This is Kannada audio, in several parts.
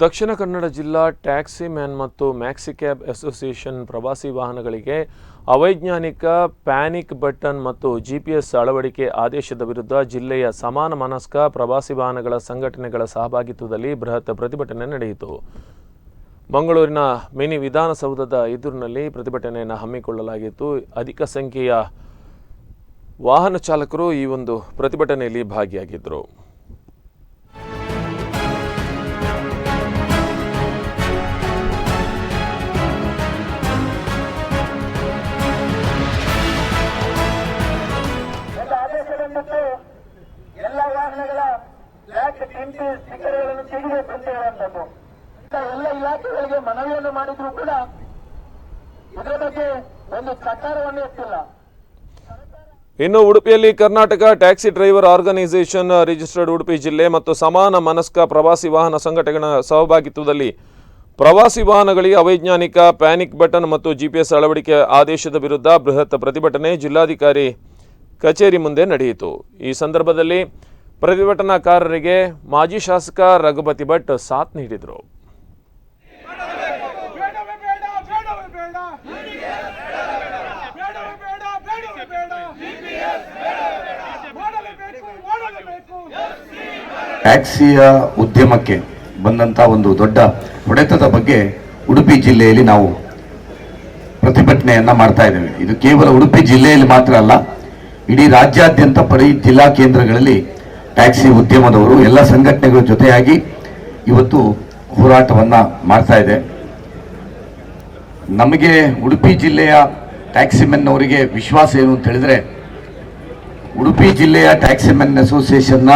ದಕ್ಷಿಣ ಕನ್ನಡ ಜಿಲ್ಲಾ ಟ್ಯಾಕ್ಸಿ ಮ್ಯಾನ್ ಮತ್ತು ಮ್ಯಾಕ್ಸಿ ಕ್ಯಾಬ್ ಅಸೋಸಿಯೇಷನ್ ಪ್ರವಾಸಿ ವಾಹನಗಳಿಗೆ ಅವೈಜ್ಞಾನಿಕ ಪ್ಯಾನಿಕ್ ಬಟನ್ ಮತ್ತು ಜಿಪಿಎಸ್ ಅಳವಡಿಕೆ ಆದೇಶದ ವಿರುದ್ಧ ಜಿಲ್ಲೆಯ ಸಮಾನ ಮನಸ್ಕ ಪ್ರವಾಸಿ ವಾಹನಗಳ ಸಂಘಟನೆಗಳ ಸಹಭಾಗಿತ್ವದಲ್ಲಿ ಬೃಹತ್ ಪ್ರತಿಭಟನೆ ನಡೆಯಿತು. ಮಂಗಳೂರಿನ ಮಿನಿ ವಿಧಾನಸೌಧದ ಎದುರಿನಲ್ಲಿ ಪ್ರತಿಭಟನೆಯನ್ನು ಹಮ್ಮಿಕೊಳ್ಳಲಾಗಿತ್ತು. ಅಧಿಕ ಸಂಖ್ಯೆಯ ವಾಹನ ಚಾಲಕರು ಈ ಒಂದು ಪ್ರತಿಭಟನೆಯಲ್ಲಿ ಭಾಗಿಯಾಗಿದ್ದರು. ಆದೇಶದಂತೆ ಎಲ್ಲ ವಾಹನಗಳ ಬ್ಲಾಕ್ ಟಿಂಟ್ ಸ್ಟಿಕ್ಕರ್ಗಳನ್ನು ತೆಗೆದು ಬಂದಿರುವಂತದ್ದು. ಎಲ್ಲ ಇಲಾಖೆಗಳಿಗೆ ಮನವಿಯನ್ನು ಮಾಡಿದ್ರು ಕೂಡ ಇದರ ಬಗ್ಗೆ ಒಂದು ಸರ್ಕಾರವನ್ನು ಎತ್ತಿಲ್ಲ. ಇನ್ನು ಉಡುಪಿಯಲ್ಲಿ Karnataka taxi driver organisation registered Udupi ಜಿಲ್ಲೆ ಮತ್ತು ಸಮಾನ ಮನಸ್ಕ ಪ್ರವಾಸಿ ವಾಹನ ಸಂಘಟನೆಗಳ ಸಹಭಾಗಿತ್ವದಲ್ಲಿ ಪ್ರವಾಸಿ ವಾಹನಗಳಿಗೆ ಅವೈಜ್ಞಾನಿಕ ಪ್ಯಾನಿಕ್ ಬಟನ್ ಮತ್ತು ಜಿಪಿಎಸ್ ಅಳವಡಿಕೆ ಆದೇಶದ ವಿರುದ್ಧ ಬೃಹತ್ ಪ್ರತಿಭಟನೆ ಜಿಲ್ಲಾಧಿಕಾರಿ ಕಚೇರಿ ಮುಂದೆ ನಡೆಯಿತು. ಈ ಸಂದರ್ಭದಲ್ಲಿ ಪ್ರತಿಭಟನಾಕಾರರಿಗೆ ಮಾಜಿ ಶಾಸಕ ರಘುಪತಿ ಭಟ್ ಸಾಥ್ ನೀಡಿದರು. ಟ್ಯಾಕ್ಸಿಯ ಉದ್ಯಮಕ್ಕೆ ಬಂದಂಥ ಒಂದು ದೊಡ್ಡ ಹೊಡೆತದ ಬಗ್ಗೆ ಉಡುಪಿ ಜಿಲ್ಲೆಯಲ್ಲಿ ನಾವು ಪ್ರತಿಭಟನೆಯನ್ನ ಮಾಡ್ತಾ ಇದ್ದೇವೆ. ಇದು ಕೇವಲ ಉಡುಪಿ ಜಿಲ್ಲೆಯಲ್ಲಿ ಮಾತ್ರ ಅಲ್ಲ ಇಡೀ ರಾಜ್ಯಾದ್ಯಂತ ಪರಿ ಜಿಲ್ಲಾ ಕೇಂದ್ರಗಳಲ್ಲಿ ಟ್ಯಾಕ್ಸಿ ಉದ್ಯಮದವರು ಎಲ್ಲ ಸಂಘಟನೆಗಳ ಜೊತೆಯಾಗಿ ಇವತ್ತು ಹೋರಾಟವನ್ನು ಮಾಡ್ತಾ ಇದೆ ನಮಗೆ ಉಡುಪಿ ಜಿಲ್ಲೆಯ ಟ್ಯಾಕ್ಸಿಮೆನ್ ಅವರಿಗೆ ವಿಶ್ವಾಸ ಏನು ಅಂತ ಹೇಳಿದ್ರೆ, ಉಡುಪಿ ಜಿಲ್ಲೆಯ ಟ್ಯಾಕ್ಸಿಮೆನ್ ಅಸೋಸಿಯೇಷನ್ನ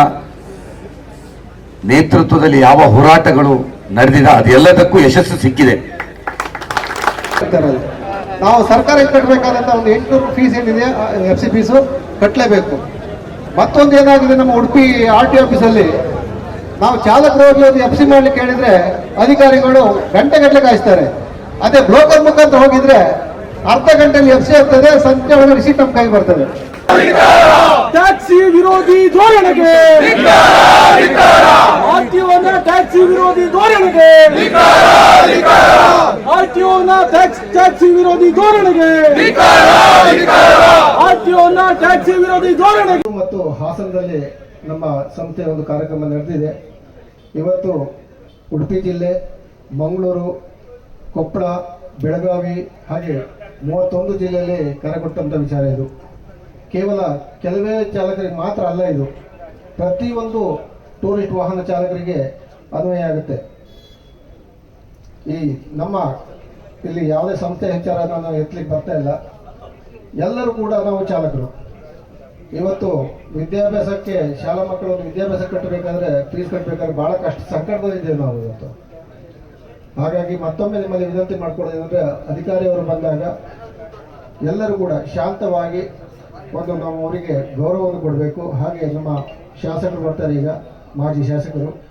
ನೇತೃತ್ವದಲ್ಲಿ ಯಾವ ಹೋರಾಟಗಳು ನಡೆದಿದೆ, ಅದೆಲ್ಲದಕ್ಕೂ ಯಶಸ್ಸು ಸಿಕ್ಕಿದೆ. ನಾವು ಸರ್ಕಾರಕ್ಕೆ ಕಟ್ಟಬೇಕಾದಂಥ ಒಂದು ಎಂಟುನೂರು ಫೀಸ್ ಏನಿದೆ ಎಫ್ ಸಿ ಫೀಸು ಕಟ್ಟಲೇಬೇಕು ಮತ್ತೊಂದು ಏನಾಗಿದೆ ನಮ್ಮ ಉಡುಪಿ ಆರ್ ಟಿ ಆಫೀಸಲ್ಲಿ ನಾವು ಚಾಲಕರು ಹೋಗಿ ಒಂದು ಎಫ್ ಸಿ ಮಾಡ್ಲಿಕ್ಕೆ ಹೇಳಿದ್ರೆ ಅಧಿಕಾರಿಗಳು ಗಂಟೆ ಗಟ್ಟಲೆ ಕಾಯಿಸ್ತಾರೆ. ಅದೇ ಬ್ರೋಕರ್ ಮುಖಾಂತರ ಹೋಗಿದ್ರೆ ಅರ್ಧ ಗಂಟೆಯಲ್ಲಿ ಎಫ್ ಸಿ ಆಗ್ತದೆ ಸಂಜೆ ಒಳಗೆ ರಿಸೀಟ್ ನಮ್ಮ ಕೈಗೆ ಬರ್ತದೆ. ಟ್ಯಾಕ್ಸಿ ವಿರೋಧಿ ಧೋರಣೆಗೆ. ಟ್ಯಾಕ್ಸಿ ವಿರೋಧಿ ಧೋರಣೆಗೆ. ಆರ್ಟಿಒನ ಟ್ಯಾಕ್ಸಿ ವಿರೋಧಿ ಧೋರಣೆಗೆ. ಟ್ಯಾಕ್ಸಿ ವಿರೋಧಿ ಧೋರಣೆಗೆ. ಮತ್ತು ಹಾಸನದಲ್ಲಿ ನಮ್ಮ ಸಂಸ್ಥೆಯ ಒಂದು ಕಾರ್ಯಕ್ರಮ ನಡೆದಿದೆ. ಇವತ್ತು ಉಡುಪಿ ಜಿಲ್ಲೆ, ಮಂಗಳೂರು, ಕೊಪ್ಪಳ, ಬೆಳಗಾವಿ ಹಾಗೆ ಮೂವತ್ತೊಂದು ಜಿಲ್ಲೆಯಲ್ಲಿ ಕರೆ ಕರೆಕೊಟ್ಟಂಥ ವಿಚಾರ ಇದು. ಕೇವಲ ಕೆಲವೇ ಚಾಲಕರಿಗೆ ಮಾತ್ರ ಅಲ್ಲ ಇದು. ಪ್ರತಿಯೊಂದು ಟೂರಿಸ್ಟ್ ವಾಹನ ಚಾಲಕರಿಗೆ ಅನ್ವಯ ಆಗುತ್ತೆ. ಈ ನಮ್ಮ ಇಲ್ಲಿ ಯಾವುದೇ ಸಂಸ್ಥೆ ಹೆಚ್ಚಾರ ನಾನು ಎತ್ತಲಿಕ್ಕೆ ಬರ್ತಾ ಇಲ್ಲ. ಎಲ್ಲರೂ ಕೂಡ ನಾವು ಚಾಲಕರು. ಇವತ್ತು ವಿದ್ಯಾಭ್ಯಾಸಕ್ಕೆ ಶಾಲಾ ಮಕ್ಕಳು ವಿದ್ಯಾಭ್ಯಾಸ ಕಟ್ಟಬೇಕಾದ್ರೆ ಫೀಸ್ ಕಟ್ಟಬೇಕಾದ್ರೆ ಬಹಳ ಕಷ್ಟ ಸಂಕಟದಲ್ಲಿದ್ದೇವೆ ನಾವು ಇವತ್ತು. ಹಾಗಾಗಿ ಮತ್ತೊಮ್ಮೆ ನಿಮ್ಮಲ್ಲಿ ವಿನಂತಿ ಮಾಡ್ಕೊಳ್ಳೋದೇನೆಂದ್ರೆ ಅಧಿಕಾರಿಯವರು ಬಂದಾಗ ಎಲ್ಲರೂ ಕೂಡ ಶಾಂತವಾಗಿ ಒಂದು ನಾವು ಅವರಿಗೆ ಗೌರವವನ್ನು ಕೊಡಬೇಕು. ಹಾಗೆ ನಮ್ಮ ಶಾಸಕರು ಬರ್ತಾರೆ ಈಗ, ಮಾಜಿ ಶಾಸಕರು.